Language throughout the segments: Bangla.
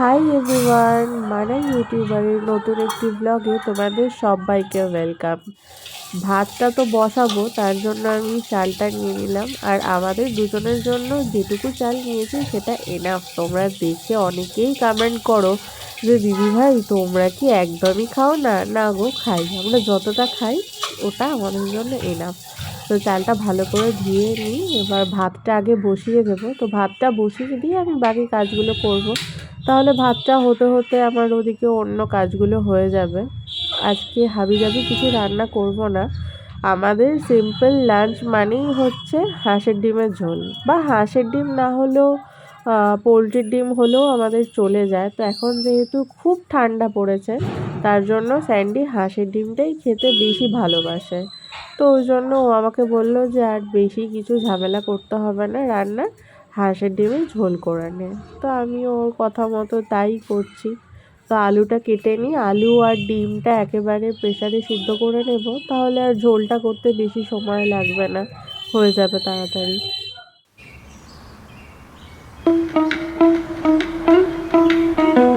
হাই এভরিওয়ান মানে ইউটিউবারের নতুন একটি ব্লগে তোমাদের সবাইকে ওয়েলকাম ভাতটা তো বসাবো, তার জন্য আমি চালটা নিয়ে নিলাম। আর আমাদের দুজনের জন্য যেটুকু চাল নিয়েছি, সেটা এনাফ তোমরা দেখে অনেকেই কমেন্ট করো যে, দিদি ভাই, তোমরা কি একদমই খাও না? না গো, খাই। আমরা যতটা খাই, ওটা আমাদের জন্য এনাফ তো চালটা ভালো করে ধুয়ে নিই। এবার ভাতটা আগে বসিয়ে দেবো। তো ভাতটা বসিয়ে দিয়ে আমি বাকি কাজগুলো করব। তাহলে ভাতটা হতে হতে আমার ওদিকে অন্য কাজগুলো হয়ে যাবে। আজকে হাবি জাবি কিছু রান্না করব না। আমাদের সিম্পল লাঞ্চ মানেই হচ্ছে হাঁসের ডিমের ঝোল। বা হাঁসের ডিম না হলেও পোলট্রির ডিম হলেও আমাদের চলে যায়। তো এখন যেহেতু খুব ঠান্ডা পড়েছে, তার জন্য স্যান্ডি হাঁসের ডিমটাই খেতে বেশি ভালোবাসে। তো ওই জন্য ও আমাকে বলল যে আর বেশি কিছু ঝামেলা করতে হবে না রান্না হাঁসের ডিমে ঝোল করে নে। তো আমি ওর কথা মতো তাই করছি। তো আলুটা কেটে নিই। আলু আর ডিমটা একেবারে প্রেশারে সিদ্ধ করে নেব। তাহলে আর ঝোলটা করতে বেশি সময় লাগবে না। হয়ে যাবে তাড়াতাড়ি। thank you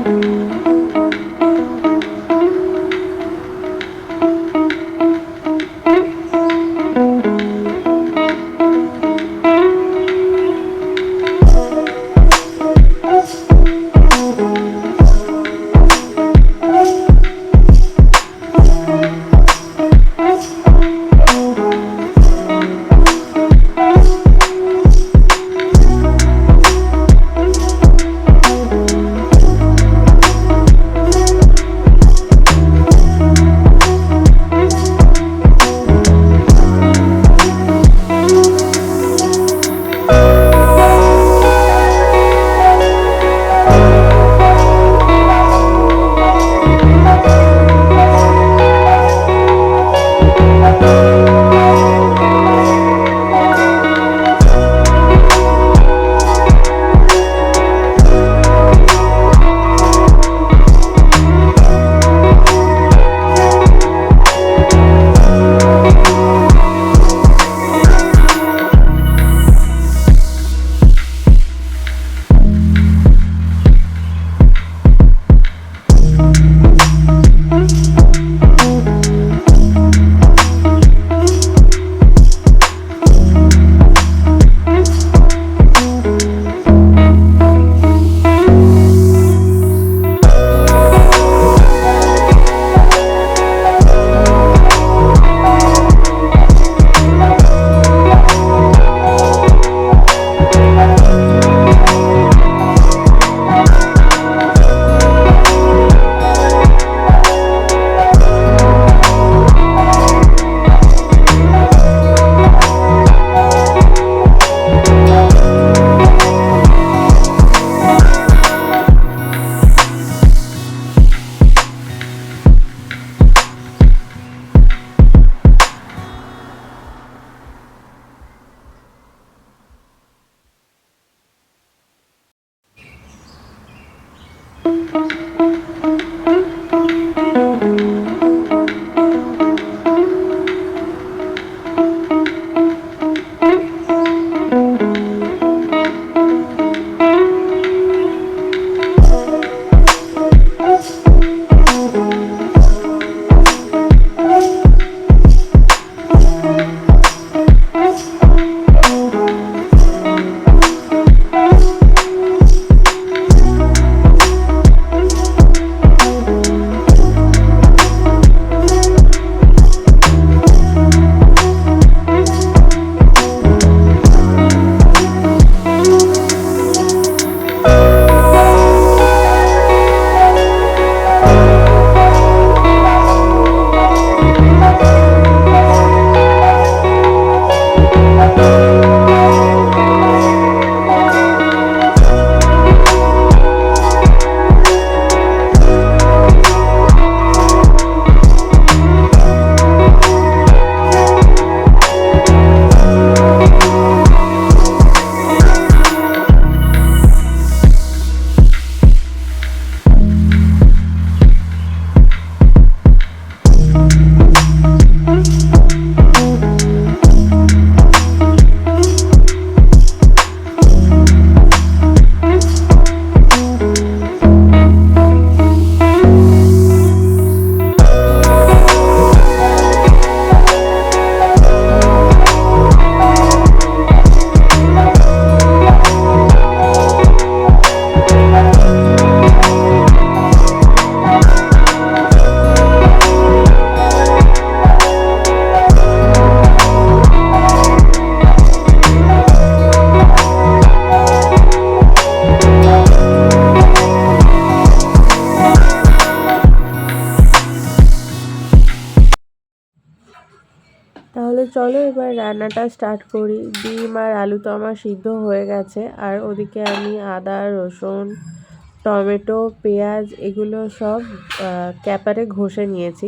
চলো এবার রান্নাটা স্টার্ট করি। ডিম আর আলু তো আমার সিদ্ধ হয়ে গেছে। আর ওদিকে আমি আদা, রসুন, টমেটো, পেঁয়াজ এগুলো সব ক্যাপারে ঘষে নিয়েছি।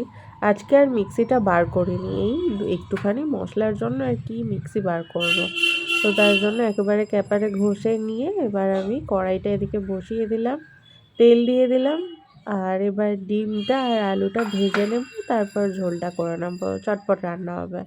আজকে আর মিক্সিটা বার করিনি। এই একটুখানি মশলার জন্য আর কি মিক্সি বার করব। তো তার জন্য একেবারে ক্যাপারে ঘষে নিয়ে এবার আমি কড়াইটা এদিকে বসিয়ে দিলাম, তেল দিয়ে দিলাম। আর এবার ডিমটা আর আলুটা ভেজে নেব, তারপর ঝোলটা করে নেব। চটপট রান্না হবে।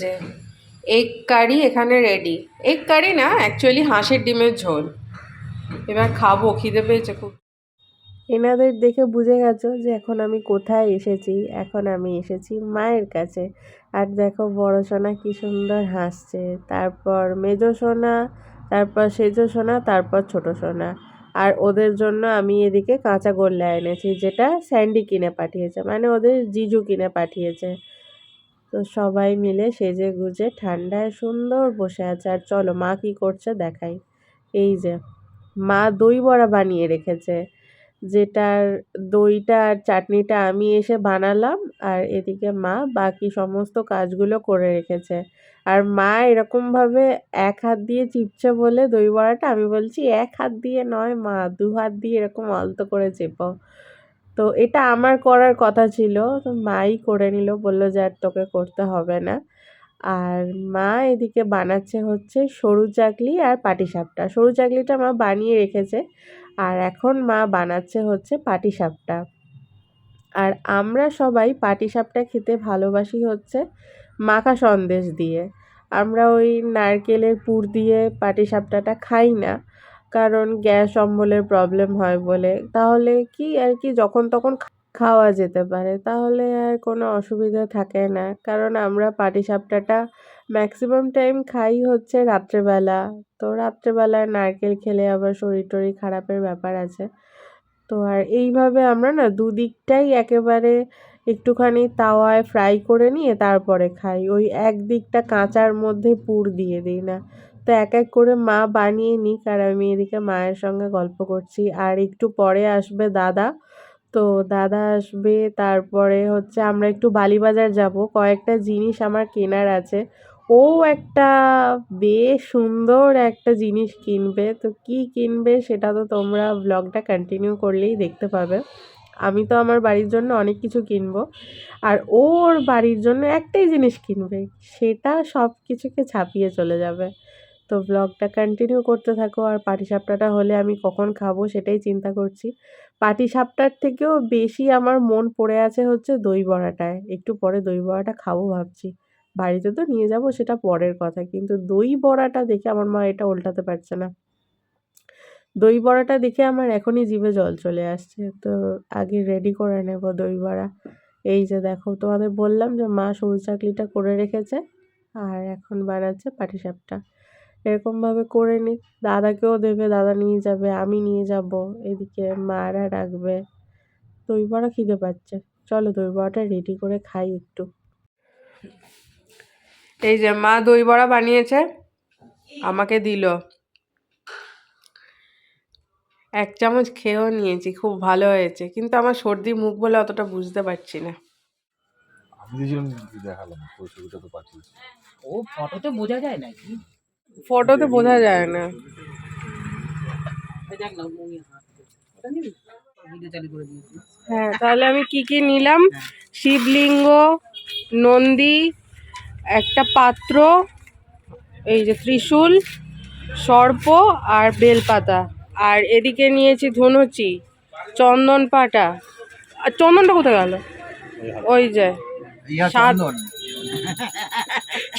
যে এগ কারি এখানে রেডি এগ কারি না অ্যাকচুয়ালি হাঁসের ডিমের ঝোল। এবার খাব, খিদে পেয়েছে খুব। এনাদের দেখে বুঝে গেছো যে এখন আমি কোথায় এসেছি, এখন আমি এসেছি মায়ের কাছে। আর দেখো বড় সোনা কী সুন্দর হাসছে। তারপর মেজো সোনা, তারপর সেজো সোনা, তারপর ছোট সোনা। আর ওদের জন্য আমি এদিকে কাঁচা গোল্লা এনেছি, যেটা স্যান্ডি কিনে পাঠিয়েছে। মানে ওদের জিজু কিনে পাঠিয়েছে। তো সবাই মিলে সেজে গুজে ঠান্ডায় সুন্দর বসে আছে। আর চলো, মা কি করছে দেখাই। এই যে, মা দই বড়া বানিয়ে রেখেছে, যেটার দইটা আর চাটনিটা আমি এসে বানালাম আর এদিকে মা বাকি সমস্ত কাজগুলো করে রেখেছে। আর মা এরকমভাবে এক হাত দিয়ে চিপছে বলে দই বড়াটা, আমি বলছি, এক হাত দিয়ে নয় মা, দু হাত দিয়ে এরকম আলতো করে চেপো। তো এটা আমার করার কথা ছিল। তো মাই করে নিল, বলল যে আর তোকে করতে হবে না। আর মা এদিকে বানাচ্ছে হচ্ছে সরু চাকলি আর পাটিসাপটা। সরু চাকলিটা মা বানিয়ে রেখেছে আর এখন মা বানাচ্ছে হচ্ছে পাটিসাপটা। আর আমরা সবাই পাটিসাপটা খেতে ভালোবাসি হচ্ছে মাখা সন্দেশ দিয়ে। আমরা ওই নারকেলের পুর দিয়ে পাটিসাপটাটা খাই না। কারণ গ্যাস অম্বলের প্রবলেম হয় বলে। তাহলে কি আর কি যখন তখন খাওয়া যেতে পারে? তাহলে আর কোনো অসুবিধা থাকে না। কারণ আমরা পাটিসাপটাটা ম্যাক্সিমাম টাইম খাই হচ্ছে রাত্রেবেলা। তো রাত্রেবেলায় নারকেল খেলে আবার শরীর টরীর খারাপের ব্যাপার আছে। তো আর এইভাবে আমরা না দুদিকটাই একেবারে একটুখানি তাওয়ায় ফ্রাই করে নিয়ে তারপরে খাই। ওই এক দিকটা কাঁচার মধ্যে পুর দিয়ে দিই না। তো এক এক করে মা বানিয়ে নিক আর আমি এদিকে মায়ের সঙ্গে গল্প করছি। আর একটু পরে আসবে দাদা। তো দাদা আসবে, তারপরে হচ্ছে আমরা একটু বালিবাজার যাব। কয়েকটা জিনিস আমার কেনার আছে। ও একটা বেশ সুন্দর একটা জিনিস কিনবে। তো কি কিনবে সেটা তো তোমরা ব্লগটা কন্টিনিউ করলেই দেখতে পাবে। আমি তো আমার বাড়ির জন্য অনেক কিছু কিনবো। আর ওর বাড়ির জন্য একটাই জিনিস কিনবে, সেটা সব কিছুকে ছাপিয়ে চলে যাবে। তো ব্লগটা কন্টিনিউ করতে থাকো। আর পাটিসাপটাটা হলে আমি কখন খাব সেটাই চিন্তা করছি। পাটিসাপটার থেকেও বেশি আমার মন পড়ে আছে হচ্ছে দই বড়াটায়। একটু পরে দই বড়াটা খাব ভাবছি। বাড়িতে তো নিয়ে যাব, সেটা পরের কথা। কিন্তু দই বড়াটা দেখে আমার মা এটা উল্টাতে পারছে না। দই বড়াটা দেখে আমার এখনই জিভে জল চলে আসছে। তো আগে রেডি করে নেব দই বড়া। এই যে দেখো, তোমাদের বললাম যে মা সরু চাকলিটা করে রেখেছে। আর এখন বানাচ্ছে পাটিসাপটা এরকমভাবে করে নিই দাদাকেও দেবে দাদা নিয়ে যাবে আমি নিয়ে যাব। এদিকে মারা রাখবে দই বড়া খিদে পাচ্ছে। চলো দই বড়াটা রেডি করে খাই একটু। এই যে মা দই বড়া বানিয়েছে আমাকে দিল। এক চামচ খেয়েও নিয়েছি খুব ভালো হয়েছে। কিন্তু আমার সর্দি মুখ বলে অতটা বুঝতে পারছি না। আমি দেখালাম তো পাঠিয়েছি। ও ফটোতে বোঝা যায় নাকি ফটোতে বোঝা যায় না। হ্যাঁ তাহলে আমি কি কি নিলাম? শিবলিঙ্গ নন্দী একটা পাত্র এই যে ত্রিশূল সর্প আর বেলপাতা। আর এদিকে নিয়েছি ধনুচি চন্দন পাটা। আর চন্দনটা কোথায় গেল? ওই যে সাত-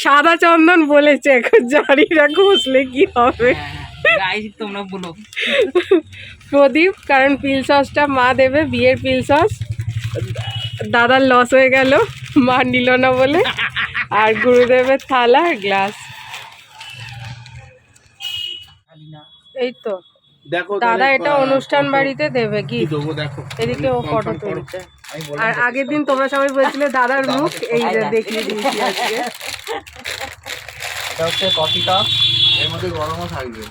সাদা চন্দন বলেছে এখন জানি না ঘষলে কি হবে? তোমরা বলো। প্রদীপ কারণ পিল সসটা মা দেবে বিয়ের পিল সস। দাদার লস হয়ে গেল মা নিল না বলে। আর গুরুদেবের থালা আর গ্লাস এই তো। দেখো দাদা এটা অনুষ্ঠান বাড়িতে দেবে কি দেবো দেখো। এদিকে ও ফটো তুলছে। আর আগের দিন তোমরা সবাই বলছিলে দাদার মুখ এই যে দেখিয়ে দিয়েছি আজকে। এটা হচ্ছে কফি কাপ এর মধ্যে গরমও থাকবে।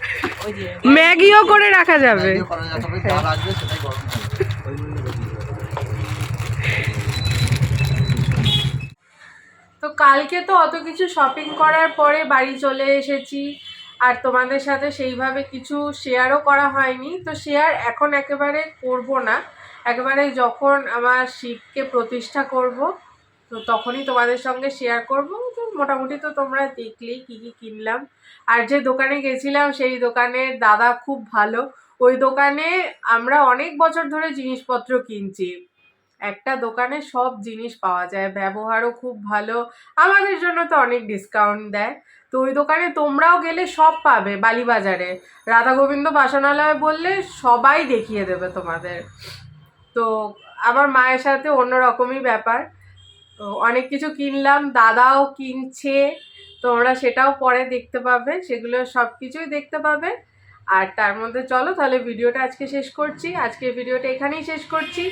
ম্যাগিও করে রাখা যাবে। ম্যাগিও করা যাবে, তবে যা লাগবে সেটাই গরম থাকবে। ওই জন্য বেশি করে। তো কালকে তো অত কিছু শপিং করার পরে বাড়ি চলে এসেছি আর তোমাদের সাথে সেইভাবে কিছু শেয়ারও করা হয়নি। তো শেয়ার এখন একেবারে করব না। একেবারে যখন আমার শিবকে প্রতিষ্ঠা করব, তো তখনই তোমাদের সঙ্গে শেয়ার করব। তো মোটামুটি তো তোমরা দেখলেই কী কী কিনলাম। আর যে দোকানে গেছিলাম, সেই দোকানের দাদা খুব ভালো। ওই দোকানে আমরা অনেক বছর ধরে জিনিসপত্র কিনছি। একটা দোকানে সব জিনিস পাওয়া যায়, ব্যবহারও খুব ভালো। আমাদের জন্য তো অনেক ডিসকাউন্ট দেয়। তো ওই দোকানে তোমরাও গেলে সব পাবে বালিবাজারে। রাধা গোবিন্দ বাসনালয় বললে সবাই দেখিয়ে দেবে তোমাদের। তো আমার মায়ের সাথে অন্যরকমই ব্যাপার। তো অনেক কিছু কিনলাম, দাদাও কিনছে, তোমরা সেটাও পরে দেখতে পাবে, সেগুলো সব কিছুই দেখতে পাবে। আর তার মধ্যে চলো তাহলে ভিডিওটা আজকে শেষ করছি। আজকে ভিডিওটা এখানেই শেষ করছি।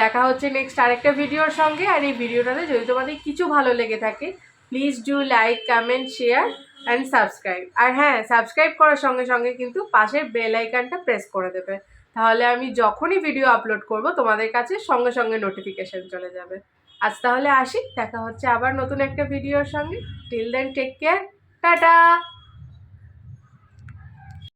দেখা হচ্ছে নেক্সট আরেকটা ভিডিওর সঙ্গে। আর এই ভিডিওটাতে যদি তোমাদের কিছু ভালো লেগে থাকে please do like comment share and subscribe আর হ্যাঁ সাবস্ক্রাইব করার সঙ্গে সঙ্গে কিন্তু পাশের বেল আইকনটা প্রেস করে দেবে। তাহলে আমি যখনই ভিডিও আপলোড করব, তোমাদের কাছে সঙ্গে সঙ্গে নোটিফিকেশন চলে যাবে। আজ তাহলে আসি, দেখা হচ্ছে আবার নতুন একটা ভিডিওর সঙ্গে। Till then take care tata!